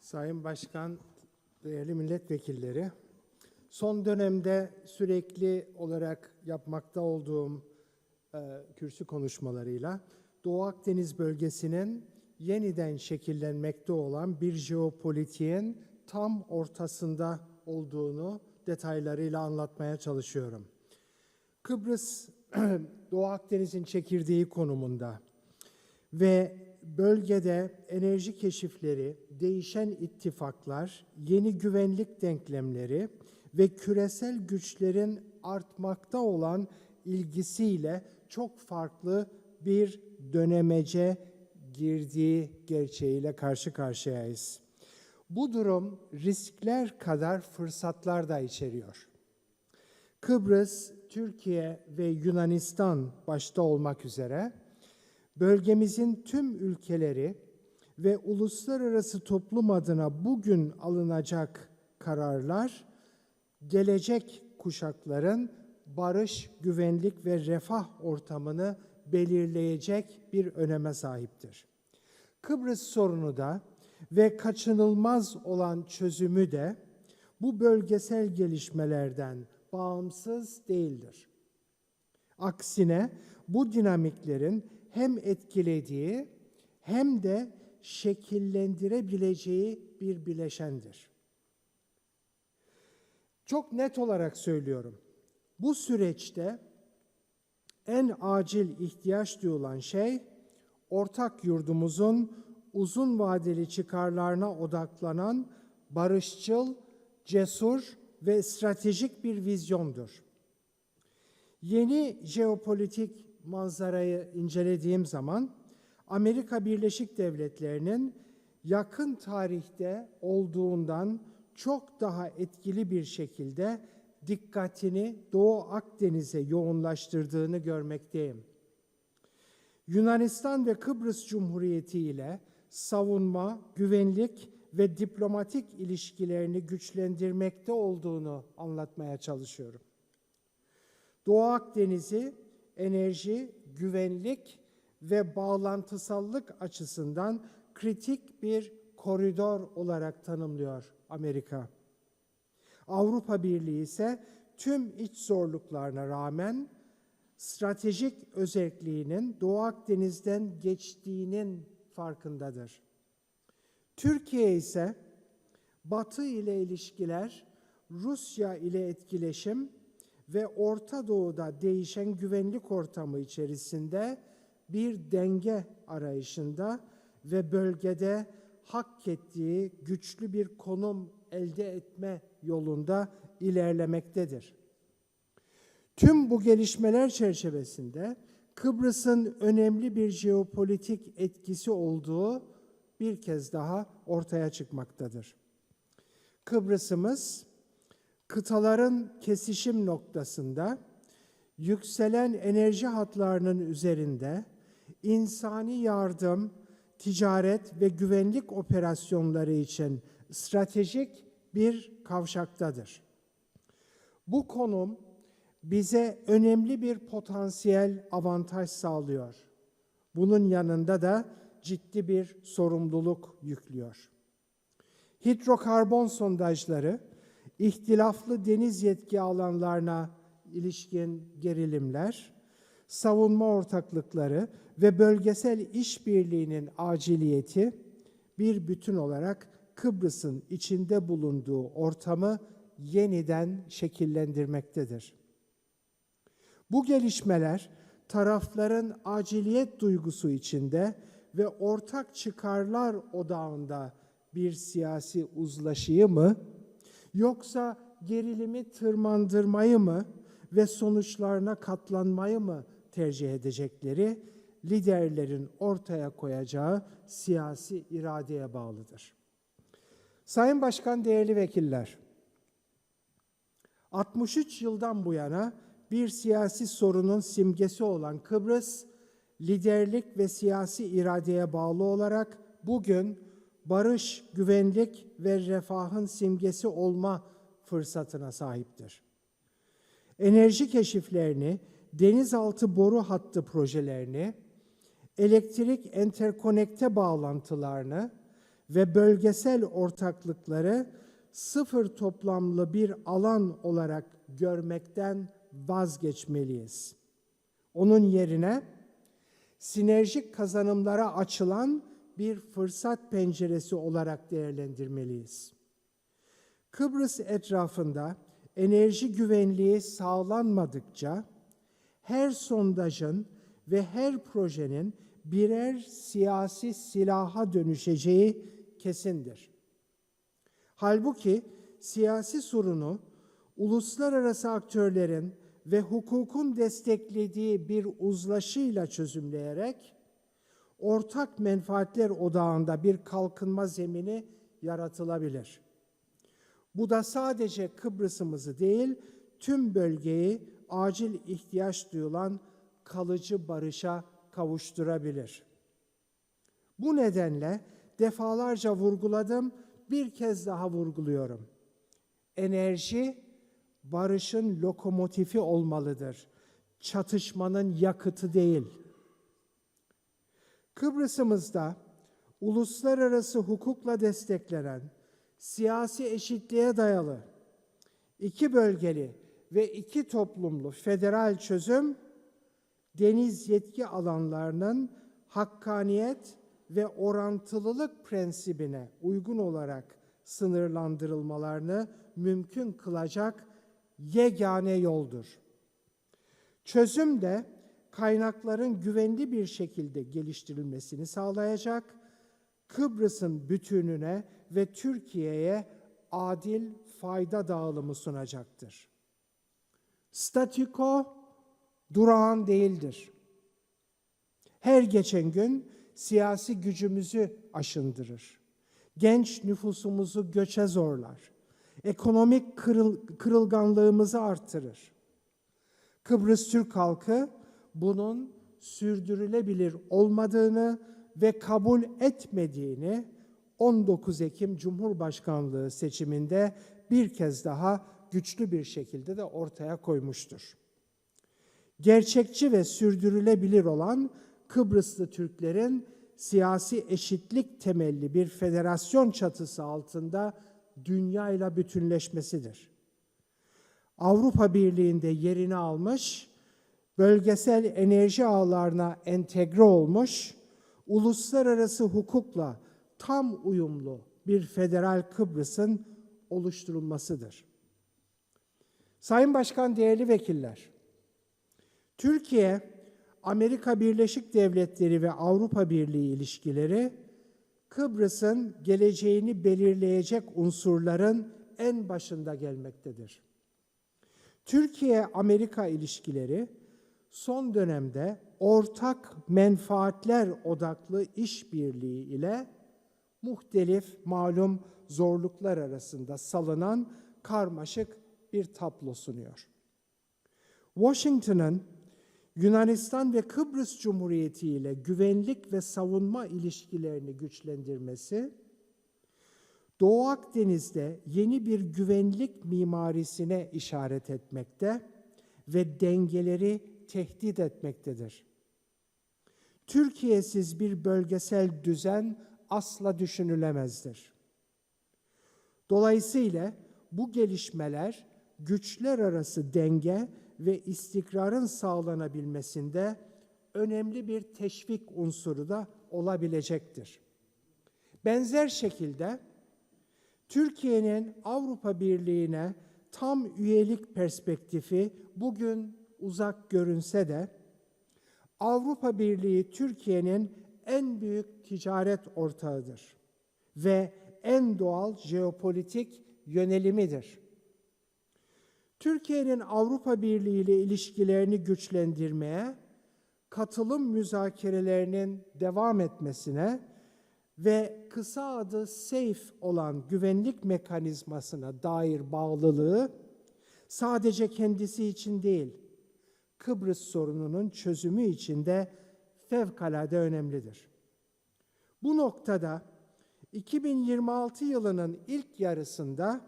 Sayın Başkan, değerli milletvekilleri, son dönemde sürekli olarak yapmakta olduğum e, kürsü konuşmalarıyla Doğu Akdeniz bölgesinin yeniden şekillenmekte olan bir jeopolitiğin tam ortasında olduğunu detaylarıyla anlatmaya çalışıyorum. Kıbrıs Doğu Akdeniz'in çekirdeği konumunda ve bölgede enerji keşifleri, değişen ittifaklar, yeni güvenlik denklemleri ve küresel güçlerin artmakta olan ilgisiyle çok farklı bir dönemece girdiği gerçeğiyle karşı karşıyayız. Bu durum riskler kadar fırsatlar da içeriyor. Kıbrıs, Türkiye ve Yunanistan başta olmak üzere bölgemizin tüm ülkeleri ve uluslararası toplum adına bugün alınacak kararlar gelecek kuşakların barış, güvenlik ve refah ortamını belirleyecek bir öneme sahiptir. Kıbrıs sorunu da ve kaçınılmaz olan çözümü de bu bölgesel gelişmelerden bağımsız değildir. Aksine bu dinamiklerin hem etkilediği hem de şekillendirebileceği bir bileşendir. Çok net olarak söylüyorum. Bu süreçte en acil ihtiyaç duyulan şey ortak yurdumuzun uzun vadeli çıkarlarına odaklanan barışçıl, cesur ve stratejik bir vizyondur. Yeni jeopolitik manzarayı incelediğim zaman Amerika Birleşik Devletleri'nin yakın tarihte olduğundan çok daha etkili bir şekilde dikkatini Doğu Akdeniz'e yoğunlaştırdığını görmekteyim. Yunanistan ve Kıbrıs Cumhuriyeti ile savunma, güvenlik ve diplomatik ilişkilerini güçlendirmekte olduğunu anlatmaya çalışıyorum. Doğu Akdeniz'i enerji, güvenlik ve bağlantısallık açısından kritik bir koridor olarak tanımlıyor Amerika. Avrupa Birliği ise tüm iç zorluklarına rağmen stratejik özelliğinin Doğu Akdeniz'den geçtiğinin farkındadır. Türkiye ise Batı ile ilişkiler, Rusya ile etkileşim ve Orta Doğu'da değişen güvenlik ortamı içerisinde bir denge arayışında ve bölgede hak ettiği güçlü bir konum elde etme yolunda ilerlemektedir. Tüm bu gelişmeler çerçevesinde Kıbrıs'ın önemli bir jeopolitik etkisi olduğu bir kez daha ortaya çıkmaktadır. Kıbrıs'ımız kıtaların kesişim noktasında yükselen enerji hatlarının üzerinde insani yardım, ticaret ve güvenlik operasyonları için stratejik bir kavşaktadır. Bu konum bize önemli bir potansiyel avantaj sağlıyor. Bunun yanında da ciddi bir sorumluluk yüklüyor. Hidrokarbon sondajları, ihtilaflı deniz yetki alanlarına ilişkin gerilimler, savunma ortaklıkları ve bölgesel işbirliğinin aciliyeti bir bütün olarak Kıbrıs'ın içinde bulunduğu ortamı yeniden şekillendirmektedir. Bu gelişmeler tarafların aciliyet duygusu içinde ve ortak çıkarlar odağında bir siyasi uzlaşıyı mı yoksa gerilimi tırmandırmayı mı ve sonuçlarına katlanmayı mı tercih edecekleri liderlerin ortaya koyacağı siyasi iradeye bağlıdır. Sayın Başkan, değerli vekiller, 63 yıldan bu yana bir siyasi sorunun simgesi olan Kıbrıs, liderlik ve siyasi iradeye bağlı olarak bugün barış, güvenlik ve refahın simgesi olma fırsatına sahiptir. Enerji keşiflerini, denizaltı boru hattı projelerini, elektrik enterkonekte bağlantılarını ve bölgesel ortaklıkları sıfır toplamlı bir alan olarak görmekten vazgeçmeliyiz. Onun yerine sinerjik kazanımlara açılan bir fırsat penceresi olarak değerlendirmeliyiz. Kıbrıs etrafında enerji güvenliği sağlanmadıkça her sondajın ve her projenin birer siyasi silaha dönüşeceği kesindir. Halbuki siyasi sorunu uluslararası aktörlerin ve hukukun desteklediği bir uzlaşıyla çözümleyerek ortak menfaatler odağında bir kalkınma zemini yaratılabilir. Bu da sadece Kıbrıs'ımızı değil, tüm bölgeyi acil ihtiyaç duyulan kalıcı barışa kavuşturabilir. Bu nedenle defalarca vurguladım, bir kez daha vurguluyorum. Enerji barışın lokomotifi olmalıdır. Çatışmanın yakıtı değil. Kıbrıs'ımızda uluslararası hukukla desteklenen siyasi eşitliğe dayalı iki bölgeli ve iki toplumlu federal çözüm deniz yetki alanlarının hakkaniyet ve orantılılık prensibine uygun olarak sınırlandırılmalarını mümkün kılacak yegane yoldur. Çözüm de kaynakların güvenli bir şekilde geliştirilmesini sağlayacak, Kıbrıs'ın bütününe ve Türkiye'ye adil fayda dağılımı sunacaktır. Statiko durağan değildir. Her geçen gün siyasi gücümüzü aşındırır. Genç nüfusumuzu göçe zorlar. Ekonomik kırıl, kırılganlığımızı artırır. Kıbrıs Türk halkı bunun sürdürülebilir olmadığını ve kabul etmediğini 19 Ekim Cumhurbaşkanlığı seçiminde bir kez daha güçlü bir şekilde de ortaya koymuştur. Gerçekçi ve sürdürülebilir olan Kıbrıslı Türklerin siyasi eşitlik temelli bir federasyon çatısı altında dünyayla bütünleşmesidir. Avrupa Birliği'nde yerini almış, bölgesel enerji ağlarına entegre olmuş, uluslararası hukukla tam uyumlu bir federal Kıbrıs'ın oluşturulmasıdır. Sayın Başkan, değerli vekiller, Türkiye, Amerika Birleşik Devletleri ve Avrupa Birliği ilişkileri Kıbrıs'ın geleceğini belirleyecek unsurların en başında gelmektedir. Türkiye-Amerika ilişkileri son dönemde ortak menfaatler odaklı işbirliği ile muhtelif malum zorluklar arasında salınan karmaşık bir tablo sunuyor. Washington'ın Yunanistan ve Kıbrıs Cumhuriyeti ile güvenlik ve savunma ilişkilerini güçlendirmesi, Doğu Akdeniz'de yeni bir güvenlik mimarisine işaret etmekte ve dengeleri tehdit etmektedir. Türkiye'siz bir bölgesel düzen asla düşünülemezdir. Dolayısıyla bu gelişmeler güçler arası denge ve istikrarın sağlanabilmesinde önemli bir teşvik unsuru da olabilecektir. Benzer şekilde Türkiye'nin Avrupa Birliği'ne tam üyelik perspektifi bugün uzak görünse de Avrupa Birliği Türkiye'nin en büyük ticaret ortağıdır ve en doğal jeopolitik yönelimidir. Türkiye'nin Avrupa Birliği ile ilişkilerini güçlendirmeye, katılım müzakerelerinin devam etmesine ve kısa adı SAFE olan güvenlik mekanizmasına dair bağlılığı sadece kendisi için değil, Kıbrıs sorununun çözümü için de fevkalade önemlidir. Bu noktada 2026 yılının ilk yarısında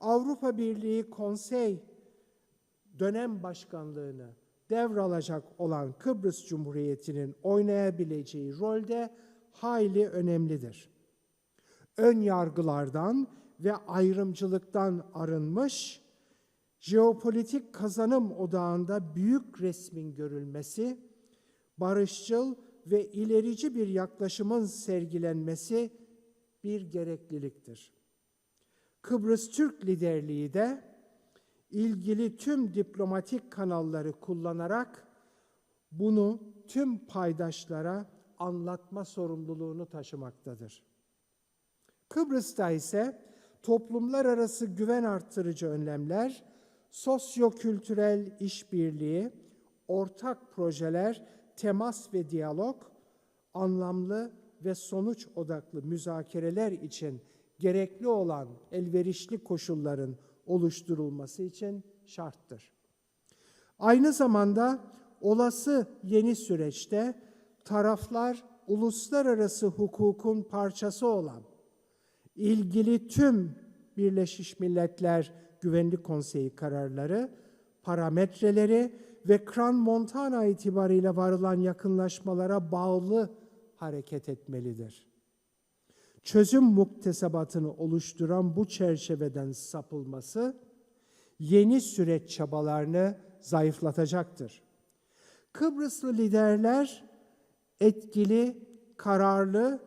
Avrupa Birliği Konsey dönem başkanlığını devralacak olan Kıbrıs Cumhuriyeti'nin oynayabileceği rolde hayli önemlidir. ön yargılardan ve ayrımcılıktan arınmış, jeopolitik kazanım odağında büyük resmin görülmesi, barışçıl ve ilerici bir yaklaşımın sergilenmesi bir gerekliliktir. Kıbrıs Türk liderliği de ilgili tüm diplomatik kanalları kullanarak bunu tüm paydaşlara anlatma sorumluluğunu taşımaktadır. Kıbrıs'ta ise toplumlar arası güven arttırıcı önlemler, sosyo-kültürel işbirliği, ortak projeler, temas ve diyalog, anlamlı ve sonuç odaklı müzakereler için gerekli olan elverişli koşulların oluşturulması için şarttır. Aynı zamanda olası yeni süreçte taraflar uluslararası hukukun parçası olan ilgili tüm Birleşmiş Milletler Güvenlik Konseyi kararları, parametreleri ve Kran Montana itibariyle varılan yakınlaşmalara bağlı hareket etmelidir. Çözüm muktesebatını oluşturan bu çerçeveden sapılması yeni süreç çabalarını zayıflatacaktır. Kıbrıslı liderler etkili, kararlı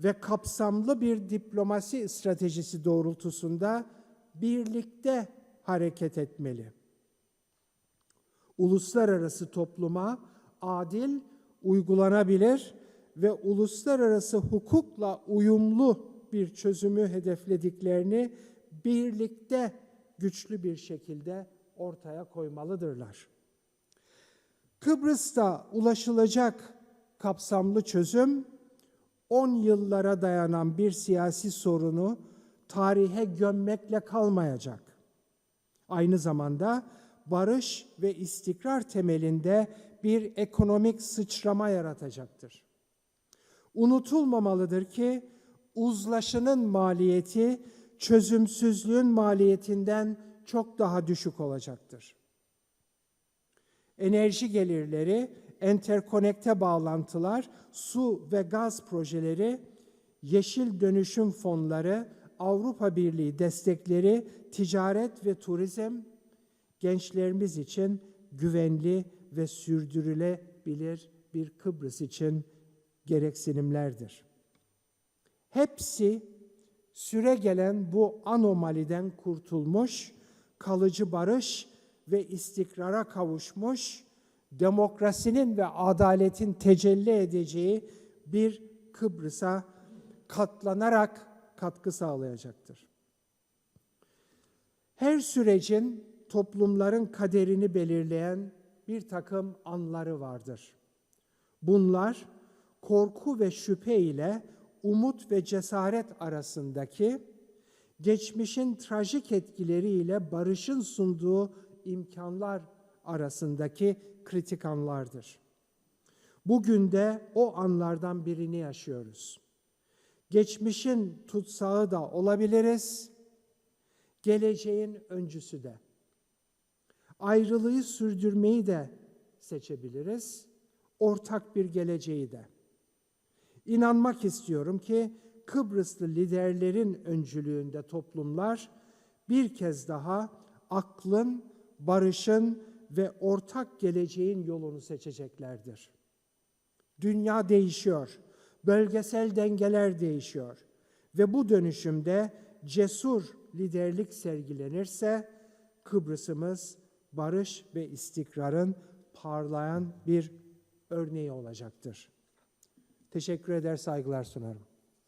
ve kapsamlı bir diplomasi stratejisi doğrultusunda birlikte hareket etmeli. Uluslararası topluma adil, uygulanabilir ve uluslararası hukukla uyumlu bir çözümü hedeflediklerini birlikte güçlü bir şekilde ortaya koymalıdırlar. Kıbrıs'ta ulaşılacak kapsamlı çözüm 10 yıllara dayanan bir siyasi sorunu tarihe gömmekle kalmayacak. Aynı zamanda barış ve istikrar temelinde bir ekonomik sıçrama yaratacaktır. Unutulmamalıdır ki uzlaşının maliyeti çözümsüzlüğün maliyetinden çok daha düşük olacaktır. Enerji gelirleri, enterkonekte bağlantılar, su ve gaz projeleri, yeşil dönüşüm fonları, Avrupa Birliği destekleri, ticaret ve turizm gençlerimiz için güvenli ve sürdürülebilir bir Kıbrıs için gereksinimlerdir. Hepsi süre gelen bu anomaliden kurtulmuş, kalıcı barış ve istikrara kavuşmuş, demokrasinin ve adaletin tecelli edeceği bir Kıbrıs'a katlanarak katkı sağlayacaktır. Her sürecin toplumların kaderini belirleyen bir takım anları vardır. Bunlar korku ve şüphe ile umut ve cesaret arasındaki geçmişin trajik etkileriyle barışın sunduğu imkanlar arasındaki kritik anlardır. Bugün de o anlardan birini yaşıyoruz. Geçmişin tutsağı da olabiliriz, geleceğin öncüsü de. Ayrılığı sürdürmeyi de seçebiliriz, ortak bir geleceği de. İnanmak istiyorum ki Kıbrıslı liderlerin öncülüğünde toplumlar bir kez daha aklın, barışın ve ortak geleceğin yolunu seçeceklerdir. Dünya değişiyor, bölgesel dengeler değişiyor ve bu dönüşümde cesur liderlik sergilenirse Kıbrıs'ımız barış ve istikrarın parlayan bir örneği olacaktır. Teşekkür eder, saygılar sunarım.